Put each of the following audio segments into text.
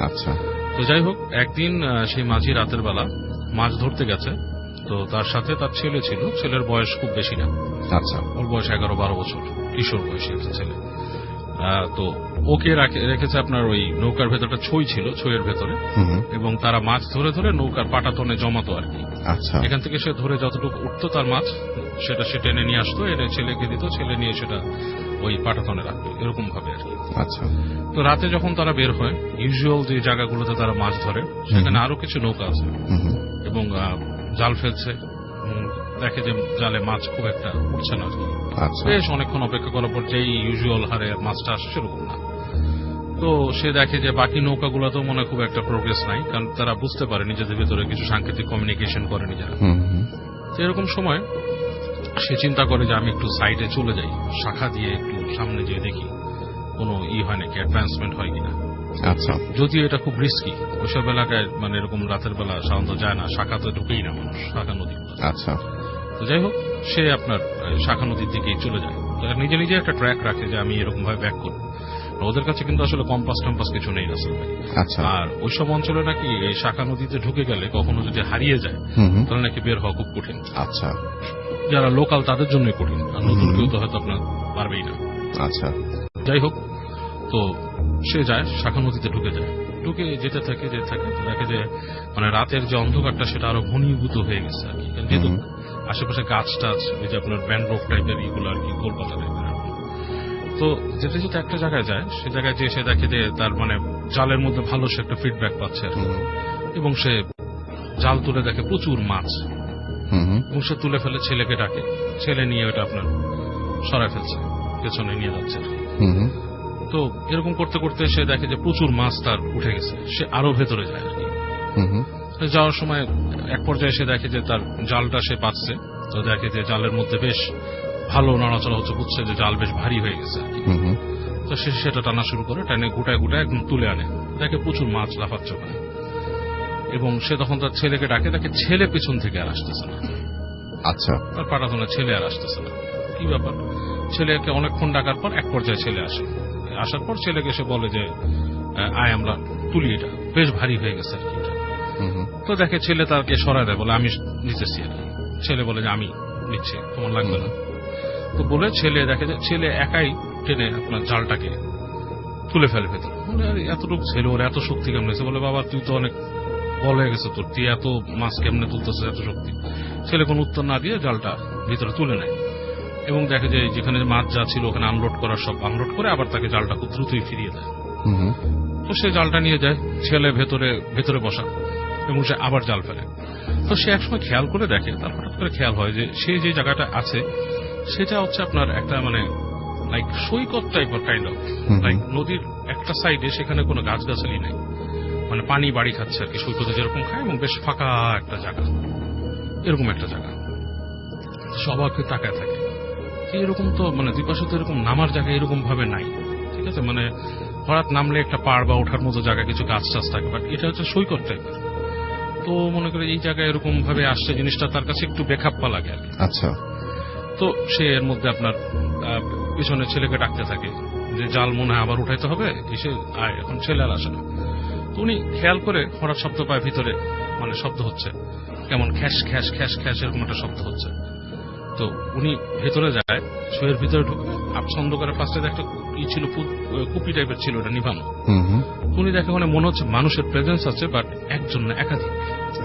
আচ্ছা। তো যাই হোক একদিন সেই মাঝি রাতের বেলা মাছ ধরতে গেছে। তো তার সাথে তার ছেলে ছিল। ছেলের বয়স খুব বেশি না। আচ্ছা। ওর বয়স এগারো বারো বছর। কিশোর বয়সী একটা ছেলে। তো ওকে রেখেছে আপনার ওই নৌকার ভেতরটা ছই ছিল ছইয়ের ভেতরে। এবং তারা মাছ ধরে ধরে নৌকার পাটাতনে জমাতো আর কি। আচ্ছা। এখান থেকে সে ধরে যতটুকু উঠতো তার মাছ সেটা সে টেনে নিয়ে আসতো। এনে ছেলেকে দিত ছেলে নিয়ে সেটা ওই পাটাতনে রাখতো এরকম ভাবে আর কি আচ্ছা। তো রাতে যখন তারা বের হয় ইউজুয়াল যে জায়গাগুলোতে তারা মাছ ধরে সেখানে আরও কিছু নৌকা আছে। এবং জাল ফেলছে। দেখে যে জালে মাছ খুব একটা উঠছে না। আচ্ছা। বেশ অনেকক্ষণ অপেক্ষা করার পর যেই ইউজুয়াল হারে মাছটা আসে সেরকম না। তো সে দেখে যে বাকি নৌকাগুলোতেও মনে হয় খুব একটা প্রোগ্রেস নাই কারণ তারা বুঝতে পারে নিজেদের ভিতরে কিছু সাংকেতিক কমিউনিকেশন করে নিজেরা এরকম সময় সে চিন্তা করে যে আমি একটু সাইডে চলে যাই শাখা দিয়ে একটু সামনে যেয়ে দেখি কোনো ই হয় নাকি অ্যাডভান্সমেন্ট হয় কিনা। আচ্ছা। যদিও এটা খুব রিস্কি ওইসব এলাকায় মানে এরকম রাতের বেলা সাধারণত যায় না শাখা তো ঢুকেই না মানুষ শাখা নদী। আচ্ছা। তো যাই হোক সে আপনার শাখা নদীর দিকেই চলে যায়। নিজে নিজে একটা ট্র্যাক রাখে যে আমি এরকম ভাবে ব্যাক করব। ওদের কাছে কিন্তু আসলে কম্পাস টম্পাস কিছু নেই রাসেল ভাই। আচ্ছা। আর ওইসব অঞ্চলে নাকি শাখা নদীতে ঢুকে গেলে কখনো যদি হারিয়ে যায় তাহলে নাকি বের হওয়া খুব কঠিন। আচ্ছা। যারা লোকাল তাদের জন্যই কঠিন আর নতুন কেউ তো হয়তো আপনার পারবেই না। আচ্ছা। যাই হোক তো সে যায় শাখা নদীতে ঢুকে যায়। ঢুকে যেতে থাকে যেতে থাকে তো দেখে যে মানে রাতের যে অন্ধকারটা সেটা আরও ঘনীভূত হয়ে গেছে আর কি। যেহেতু আশেপাশে গাছ টাছ ওই যে আপনার ব্যান্ড্রোক টাইপের ইগুলো আর কি কলকাতা টাইপের। তো যেতে যেতে একটা জায়গায় যায় সে জায়গায় যে সে দেখে যে তার মানে জালের মধ্যে ভালো সে একটা ফিডব্যাক পাচ্ছে এবং সে জাল তুলে দেখে প্রচুর মাছ। এবং সে তুলে ফেলে ছেলেকে ডাকে। ছেলে নিয়ে ওটা আপনার সরায় ফেলছে পেছনে নিয়ে যাচ্ছে তো এরকম করতে করতে সে দেখে যে প্রচুর মাছ তার উঠে গেছে। সে আরও ভেতরে যায় আর কি। যাওয়ার সময় এক পর্যায়ে সে দেখে যে তার জালটা সে পাচ্ছে। তো দেখে যে জালের মধ্যে বেশ ভালো নড়াচড়া হচ্ছে বুঝছে যে জাল বেশ ভারী হয়ে গেছে। তো সে সেটা টানা শুরু করে টানে গুটায় গুটায় একদম তুলে আনে। দেখে প্রচুর মাছ লাফাচ্ছে ওখানে। এবং সে তখন তার ছেলেকে ডাকে দেখে ছেলে পেছন থেকে আর আসতেছে না। আচ্ছা। তার পাটাতনে ছেলে আর আসতেছে না। কি ব্যাপার? ছেলেকে অনেকক্ষণ ডাকার পর এক পর্যায়ে ছেলে আসে। আসার পর ছেলেকে সে বলে যে আয় আমরা তুলি এটা। বেশ ভারী হয়ে গেছে আর কি তো দেখে ছেলে তাকে সরায় দেয় বলে আমি নিতেছি আর ছেলে বলে যে আমি নিচ্ছি তোমার লাগবে না। তো বলে ছেলে দেখে যে ছেলে একাই টেনে আপনার জালটাকে তুলে ফেলে ভেতর। বলে আরে এতটুকু ছেলে ওর এত শক্তি কেমনেছে বলে বাবা তুই তো অনেক বল হয়ে গেছে তোর তুই এত মাছ কেমনে তুলতেছিস এত শক্তি? ছেলে কোনো উত্তর না দিয়ে জালটা ভিতরে তুলে নেয়। এবং দেখে যে যেখানে মাছ যা ছিল ওখানে আনলোড করার সব আনলোড করে আবার তাকে জালটা খুব দ্রুতই ফিরিয়ে দেয়। তো সে জালটা নিয়ে যায় ছেলে ভেতরে ভেতরে বসা এবং সে আবার জাল ফেলে। তো সে একসময় খেয়াল করে দেখে তার হঠাৎ করে খেয়াল হয় যে সে যে জায়গাটা আছে সেটা হচ্ছে আপনার একটা মানে লাইক সৈকত টাইপের কাইন্ড অফ লাইক নদীর একটা সাইডে সেখানে কোনো গাছগাছালি নেই। মানে পানি বাড়ি খাচ্ছে আর কি সৈকতে যেরকম খায় এবং বেশ ফাঁকা একটা জায়গা। এরকম একটা জায়গা। সবাইকে তাকায় থাকে। এরকম তো মানে দুই পাশে তো এরকম নামার জায়গা এরকম ভাবে নাই। ঠিক আছে? মানে হঠাৎ নামলে একটা পাড় বা ওঠার মতো জায়গা কিছু গাছ টাছ থাকে বাট এটা হচ্ছে সৈকত টাইপের তো মনে করে এই জায়গায় এরকম ভাবে আসছে জিনিসটা তার কাছে একটু বেখাপ্পা লাগে আর আচ্ছা। তো সে এর মধ্যে আপনার পিছনে ছেলেকে ডাকতে থাকে। যে জাল মনে হয় আবার উঠাইতে হবে এসে আয় এখন ছেলে আর আসে না। তো উনি খেয়াল করে হঠাৎ শব্দ পায় ভিতরে মানে শব্দ হচ্ছে। কেমন খ্যাস খ্যাস খ্যাস খ্যাস এরকম একটা শব্দ হচ্ছে। তো উনি ভেতরে যায় শুয়ের ভিতরে ঢুকে আপছন্দ করে ফার্স্টে একটা ই ছিল কুপি টাইপের ছিল এটা নিভানো। উনি দেখে মানে মনে হচ্ছে মানুষের প্রেজেন্স আছে বাট একজন না একাধিক।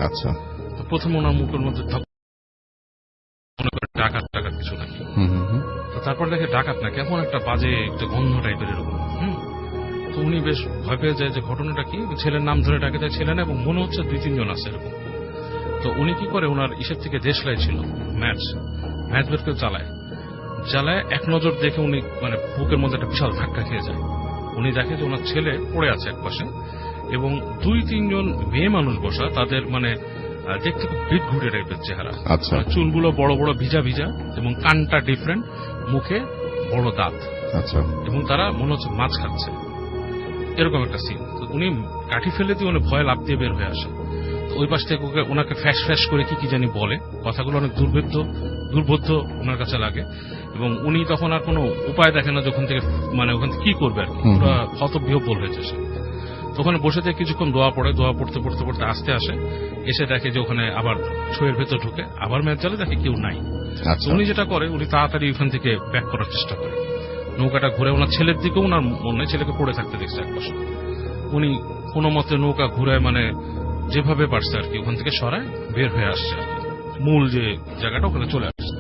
আচ্ছা। প্রথম ওনার মুখের মধ্যে ধপ কিছু নাই তো তারপর দেখে ডাকাত না কেমন একটা বাজে একটা গন্ধ টাইপের এরকম। হুম। তো উনি বেশ ভয় পেয়ে যায় যে ঘটনাটা কি? ছেলের নাম ধরে ডাকে দেয় ছেলে না এবং মনে হচ্ছে দুই তিনজন আছে এরকম। তো উনি কি করে ওনার ইসের থেকে দেশলাই ছিল ম্যাচ। ম্যাচ বের করে চালায় চালায় এক নজর দেখে উনি মানে বুকের মধ্যে একটা বিশাল ধাক্কা খেয়ে যায়। উনি দেখে যে ওনার ছেলে পড়ে আছে এক পাশে এবং দুই তিনজন মেয়ে মানুষ বসা তাদের মানে দেখতে খুব ভিট ঘুটে টাইপের চেহারা। আচ্ছা। চুলগুলো বড় বড় ভিজা ভিজা এবং কানটা ডিফারেন্ট মুখে বড় দাঁত আচ্ছা। এবং তারা মনে হচ্ছে মাছ খাচ্ছে। এরকম একটা সিন উনি কাঠি ফেলে দিয়ে উনি ভয় লাভ দিয়ে বের হয়ে আসে তো ওই পাশ থেকে ওকে ওনাকে ফ্যাস ফ্যাস করে কি কি জানি বলে। কথাগুলো অনেক দুর্ভেদ্য দুর্বোধ্য ওনার কাছে লাগে। এবং উনি তখন আর কোনো উপায় দেখে না যখন থেকে মানে ওখান থেকে কি করবে আর কি। পুরো হতবিহ্বল হয়েছে সে ওখানে বসে থেকে কিছুক্ষণ দোয়া পড়ে দোয়া পড়তে পড়তে পড়তে আসতে আসে। এসে দেখে যে ওখানে আবার ছুঁয়ের ভেতর ঢুকে আবার ম্যাচ জালে দেখে কেউ নাই। আচ্ছা। উনি যেটা করে উনি তাড়াতাড়ি ওখান থেকে ব্যাক করার চেষ্টা করে। নৌকাটা ঘুরে ওনার ছেলের দিকে ওনার মনে ছেলেকে পড়ে থাকতে দেখছে এক পাশে। উনি কোনো মতে নৌকা ঘুরে মানে যেভাবে পারছে আর কি ওখান থেকে সরায় বের হয়ে আসছে মূল যে জায়গাটা ওখানে চলে আসছে।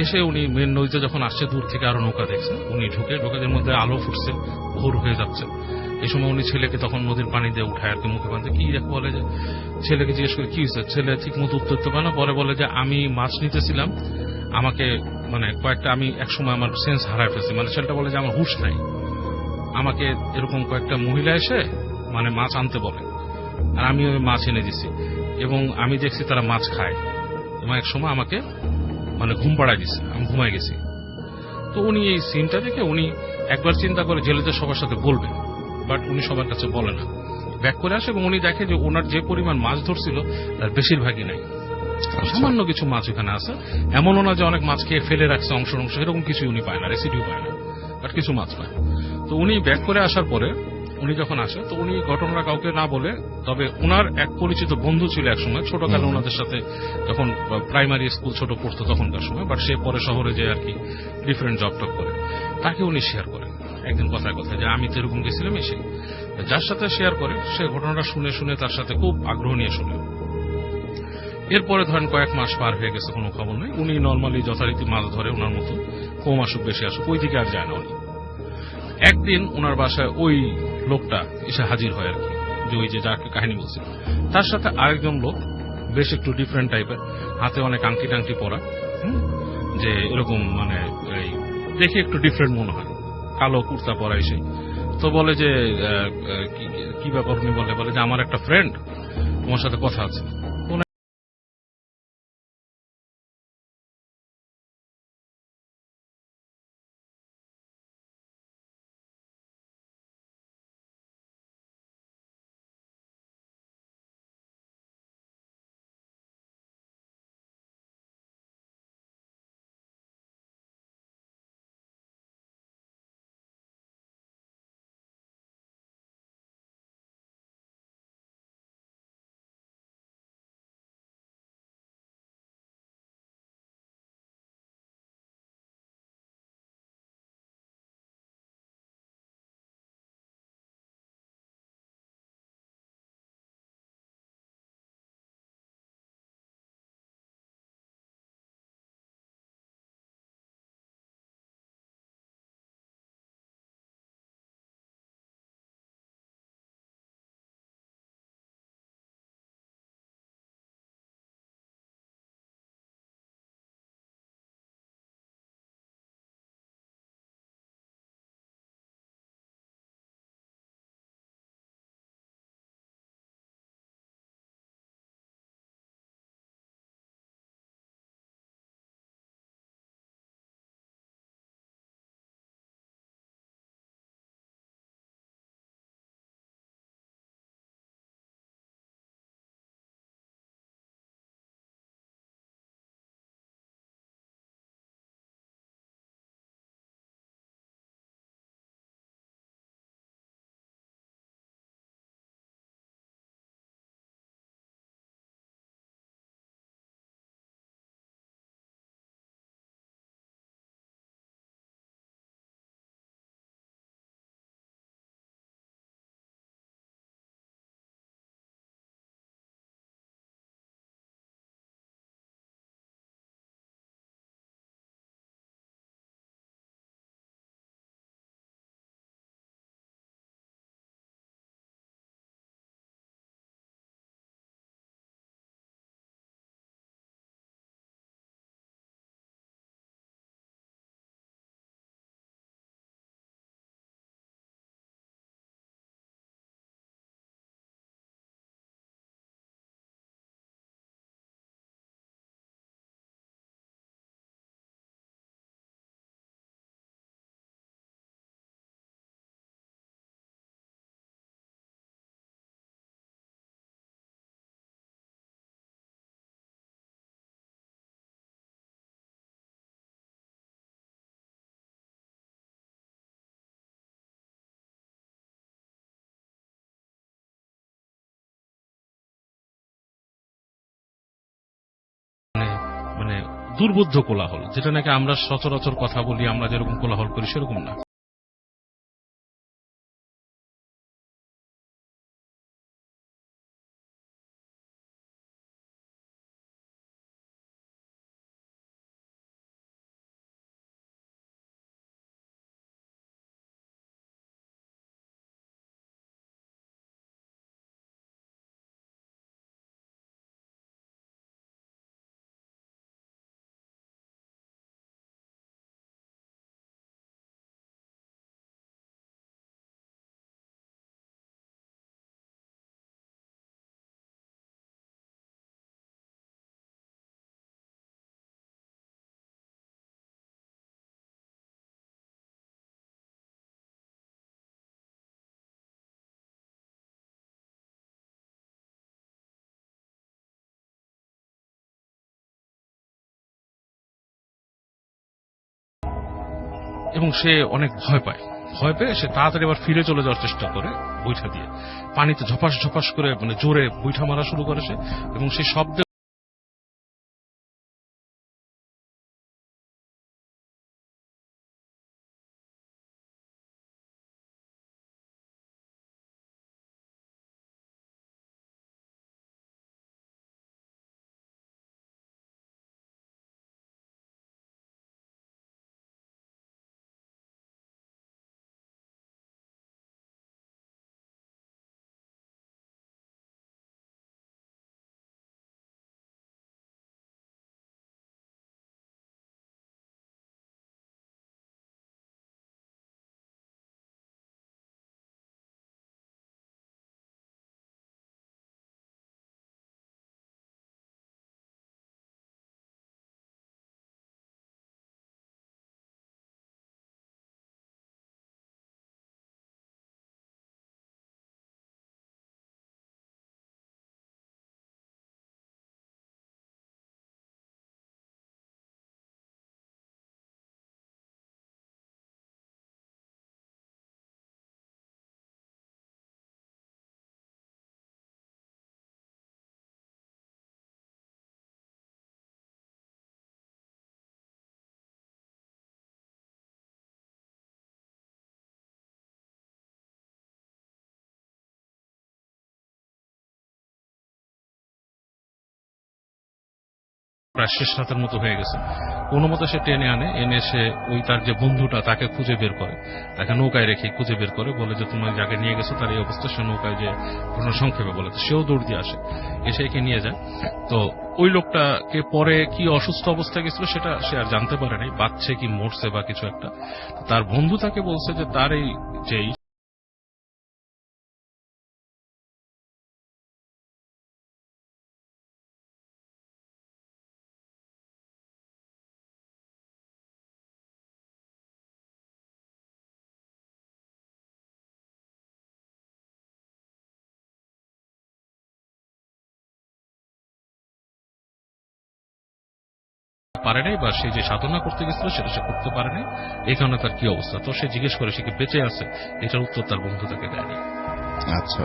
এসে উনি মেন নদীতে যখন আসছে দূর থেকে আরও নৌকা দেখছে। উনি ঢুকে ঢোকাদের মধ্যে আলো ফুটছে ভোর হয়ে যাচ্ছে। এই সময় উনি ছেলেকে তখন নদীর পানি দিয়ে উঠায় আর কি মুখে পানিতে। কি দেখ বলে যে, ছেলেকে জিজ্ঞেস করে, কি হয়েছে? ছেলে ঠিক মতো উত্তর দিতে পারে না? পরে বলে যে, আমি মাছ নিতেছিলাম। আমাকে মানে কয়েকটা আমি একসময় আমার সেন্স হারায় ফেলছি। মানে ছেলেটা বলে যে, আমার হুশ নাই। আমাকে এরকম কয়েকটা মহিলা এসে মানে মাছ আনতে বলে। আর আমি ওই মাছ এনে দিছি। এবং আমি দেখছি তারা মাছ খায়। এবং এক সময় আমাকে মানে ঘুম পাড়ায় দিছে। আমি ঘুমাই গেছি। তো উনি এই সিনটা দেখে উনি একবার চিন্তা করে জেলেদের সবার সাথে বলবেন। বাট উনি সবার কাছে বলে না। ব্যাক করে আসে এবং উনি দেখে যে ওনার যে পরিমাণ মাছ ধরছিল তার বেশিরভাগই নাই। সামান্য কিছু মাছ ওখানে আছে। এমনও না যে অনেক মাছ খেয়ে ফেলে রাখছে অংশ অংশ এরকম কিছুই উনি পায় না রেসিডিও পায় না। বাট কিছু মাছ পায়। তো উনি ব্যাক করে আসার পরে উনি যখন আসে তো উনি ঘটনাটা কাউকে না বলে তবে ওনার এক পরিচিত বন্ধু ছিল এক সময় ছোটকালে। ওনাদের সাথে যখন প্রাইমারি স্কুল ছোট পড়তো তখনকার সময় বাট সে পরে শহরে যে আর কি ডিফারেন্ট জব টপ করে। তাকে উনি শেয়ার করেন। একদিন কথায় কথায় যে আমি তো এরকম গেছিলাম এসে। যার সাথে শেয়ার করে, সে ঘটনাটা শুনে শুনে তার সাথে খুব আগ্রহ নিয়ে শুনে এরপরে ধরেন কয়েক মাস পার হয়ে গেছে, কোনো খবর নেই। উনি নর্মালি যথারীতি মাছ ধরে ওনার মতো। কম আসুক, বেশি আসুক, ওই দিকে আর যায় না উনি। একদিন ওনার বাসায় ওই লোকটা এসে হাজির হয় আর কি, যে ওই যে যাকে কাহিনী বলছি। তার সাথে আরেকজন লোক, বেশ একটু ডিফারেন্ট টাইপের হাতে অনেক আংটি টাংটি পরা যে এরকম মানে দেখে একটু ডিফারেন্ট মনে হয়। কালো কুর্তা পরাই এসে তো বলে যে কি ব্যাপার উনি বলে? বলে যে, আমার একটা ফ্রেন্ড তোমার সাথে কথা আছে। দুর্বোধ্য কোলাহল যেটা নাকি আমরা সচরাচর কথা বলি আমরা যেরকম কোলাহল করি সেরকম না। এবং সে অনেক ভয় পায়। ভয় পেয়ে সে তাড়াতাড়ি আবার ফিরে চলে যাওয়ার চেষ্টা করে বৈঠা দিয়ে। পানিতে ঝপাস ঝপাস করে মানে জোরে বৈঠা মারা শুরু করে সে এবং সেই শব্দে প্রায় শেষ রাতের মতো হয়ে গেছে। কোনো মতো সে টেনে আনে, এনে সে ওই তার যে বন্ধুটা, তাকে খুঁজে বের করে। তাকে নৌকায় রেখে খুঁজে বের করে, বলে যে তোমার যাকে নিয়ে গেছো তার এই অবস্থা, সে নৌকায় যে ঘটনা সংক্ষেপে বলে। সেও দৌড় দিয়ে আসে। এসে একে নিয়ে যায়। তো ওই লোকটাকে পরে কি অসুস্থ অবস্থায় গেছিল সেটা সে আর জানতে পারে নাই, বাচ্চে কি মরছে বা কিছু একটা। তার বন্ধু তাকে বলছে যে, তার এই যেই পারে নাই বা সে যে সাধনা করতে গেছিল সেটা সে করতে পারে নাই এই কারণে তার কি অবস্থা? তো সে জিজ্ঞেস করে সে কি বেঁচে আছে? এটার উত্তর তার বন্ধু তাকে দেয়নি আচ্ছা।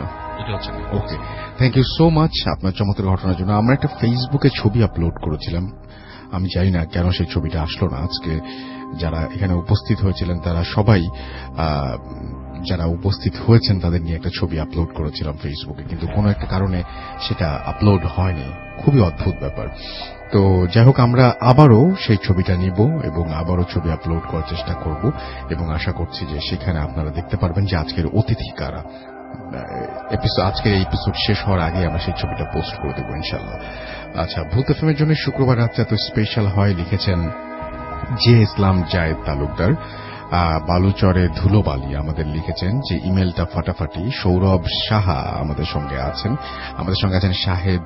Okay thank you so much আপনার চমৎকার ঘটনার জন্য। আমরা একটা ফেসবুকে ছবি আপলোড করেছিলাম। আমি জানি না কেন সেই ছবিটা আসলো না। আজকে যারা এখানে উপস্থিত হয়েছিলেন তারা সবাই যারা উপস্থিত হয়েছেন তাদের নিয়ে একটা ছবি আপলোড করেছিলাম ফেসবুকে কিন্তু কোনো একটা কারণে সেটা আপলোড হয়নি। খুবই অদ্ভুত ব্যাপার। তো যাই হোক আমরা আবারও সেই ছবিটা নিব এবং আবারও ছবি আপলোড করার চেষ্টা করব এবং আশা করছি যে সেখানে আপনারা দেখতে পারবেন যে আজকের অতিথি কারা। এপিসোড আজকের এই এপিসোড শেষ হওয়ার আগে আমরা সেই ছবিটা পোস্ট করে দেবো ইনশাল্লাহ আচ্ছা ভূত এফএমের জন্য শুক্রবার রাত্রে এত স্পেশাল হয়, লিখেছেন জে ইসলাম জায়েদ তালুকদার। বালুচরে ধুলোবালি আমাদের লিখেছেন যে ইমেলটা ফাটাফাটি। সৌরভ সাহা আমাদের সঙ্গে আছেন। আমাদের সঙ্গে আছেন শাহেদ,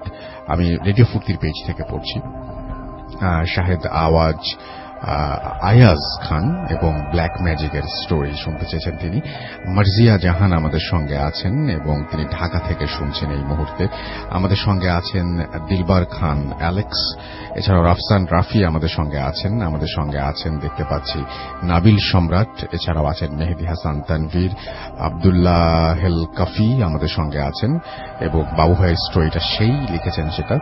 আমি রেডিও ফুর্তির পেজ থেকে পড়ছি। শাহেদ আওয়াজ আয়াজ খান এবং ব্ল্যাক ম্যাজিকের স্টোরি শুনতে চেয়েছেন তিনি। মার্জিয়া জাহান আমাদের সঙ্গে আছেন এবং তিনি ঢাকা থেকে শুনছেন এই মুহূর্তে। আমাদের সঙ্গে আছেন দিলবার খান অ্যালেক্স এছাড়াও রাফসান রাফি আমাদের সঙ্গে আছেন। আমাদের সঙ্গে আছেন দেখতে পাচ্ছি নাবিল সম্রাট, এছাড়াও আছেন মেহেদি হাসান তানভীর, আবদুল্লাহ হেল কাফি আমাদের সঙ্গে আছেন এবং বাবু ভাইয়ের স্টোরিটা সেই লিখেছেন সেটা।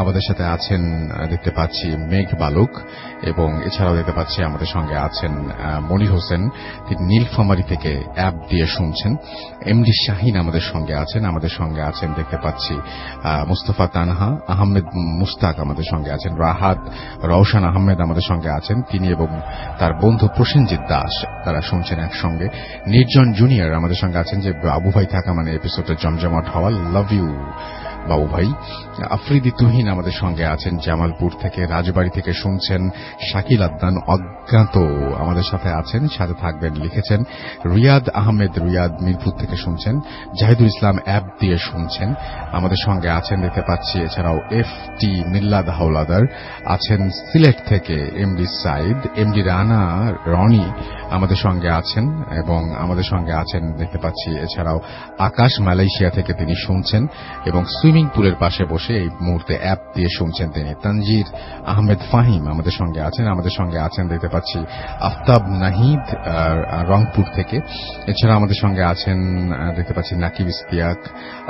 আমাদের সাথে আছেন, দেখতে পাচ্ছি মেঘ বালক এবং এছাড়াও দেখতে পাচ্ছি আমাদের সঙ্গে আছেন মনির হোসেন। তিনি নীলফামারি থেকে অ্যাপ দিয়ে শুনছেন। এমডি শাহিন আমাদের সঙ্গে আছেন, আমাদের সঙ্গে আছেন দেখতে পাচ্ছি মুস্তফা তানহা, আহমেদ মুস্তাক আমাদের সঙ্গে আছেন, রাহাত, রওশান আহমেদ আমাদের সঙ্গে আছেন। তিনি এবং তার বন্ধু প্রসেনজিৎ দাস, তারা শুনছেন একসঙ্গে। নির্জন জুনিয়র আমাদের সঙ্গে আছেন যে বাবু ভাই থাকা মানে এপিসোডটা জমজমাট হওয়া। লাভ ইউ বাবু ভাই আফ্রিদি তুহিন আমাদের সঙ্গে আছেন জামালপুর থেকে, রাজবাড়ি থেকে শুনছেন শাকিল আদনান, অজ্ঞাত আমাদের সাথে আছেন, সাথে থাকবেন, লিখেছেন রিয়াদ আহমেদ, রিয়াদ মিরপুর থেকে শুনছেন, জাহিদুল ইসলাম অ্যাপ দিয়ে শুনছেন, আমাদের সঙ্গে আছেন, দেখতে পাচ্ছি, এছাড়াও এফ টি মিল্লাদ হাওলাদার, আছেন সিলেট থেকে এমডি সাইদ, এমডি রানা, রনি আমাদের সঙ্গে আছেন, এবং আমাদের সঙ্গে আছেন, দেখতে পাচ্ছি, এছাড়াও আকাশ মালয়েশিয়া থেকে তিনি শুনছেন, এবং সুইমিং পুলের পাশে বসে এই মুহূর্তে অ্যাপ দিয়ে শুনছেন তিনি। তানজির আহমেদ ফাহিম আমাদের সঙ্গে আছেন। আমাদের সঙ্গে আছেন, দেখতে পাচ্ছি, আফতাব নাহিদ রংপুর থেকে। এছাড়া আমাদের সঙ্গে আছেন দেখতে পাচ্ছি নাকিব ইস্তিয়াক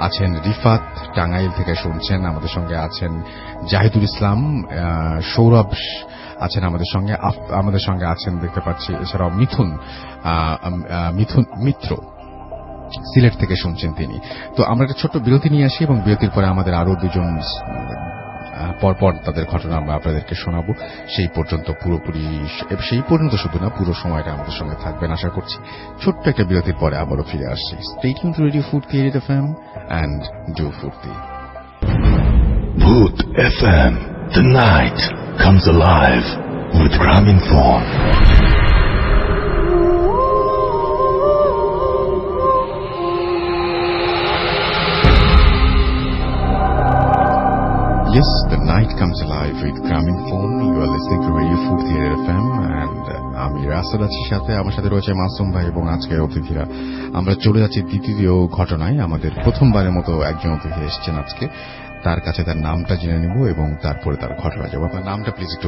আছেন রিফাত টাঙ্গাইল থেকে শুনছেন। আমাদের সঙ্গে আছেন জাহিদুল ইসলাম সৌরভ আছেন আমাদের সঙ্গে আমাদের সঙ্গে আছেন, দেখতে পাচ্ছি, এছাড়াও মিথুন মিথুন, মিত্র। সিলেট থেকে শুনছেন তিনি তো আমরা একটা ছোট্ট বিরতি নিয়ে আসি এবং বিরতির পরে আমাদের আরও দুজন পরপর তাদের ঘটনা আমরা আপনাদেরকে শোনাবো সেই পর্যন্ত পুরোপুরি, সেই পর্যন্ত শুধু না, পুরো সময়টা আমাদের সঙ্গে থাকবেন আশা করছি ছোট্ট একটা বিরতির পরে আবারও ফিরে আসছি stating to radio food theory FM and do Foorti Boot FM. The night comes alive with Graminphone. Yes, the night comes alive. With form. You are listening to Radio Food Theater FM and আমি রাসেল আছি সাথে আমার সাথে রয়েছে মাসুম ভাই এবং আজকের অতিথিরা। আমরা চলে যাচ্ছি দ্বিতীয় ঘটনায়। আমাদের প্রথমবারের মতো একজন অতিথি এসেছেন আজকে। তার কাছে তার নামটা জেনে নিব এবং তারপরে তার ঘটনা যাব আপনার নামটা প্লিজ একটু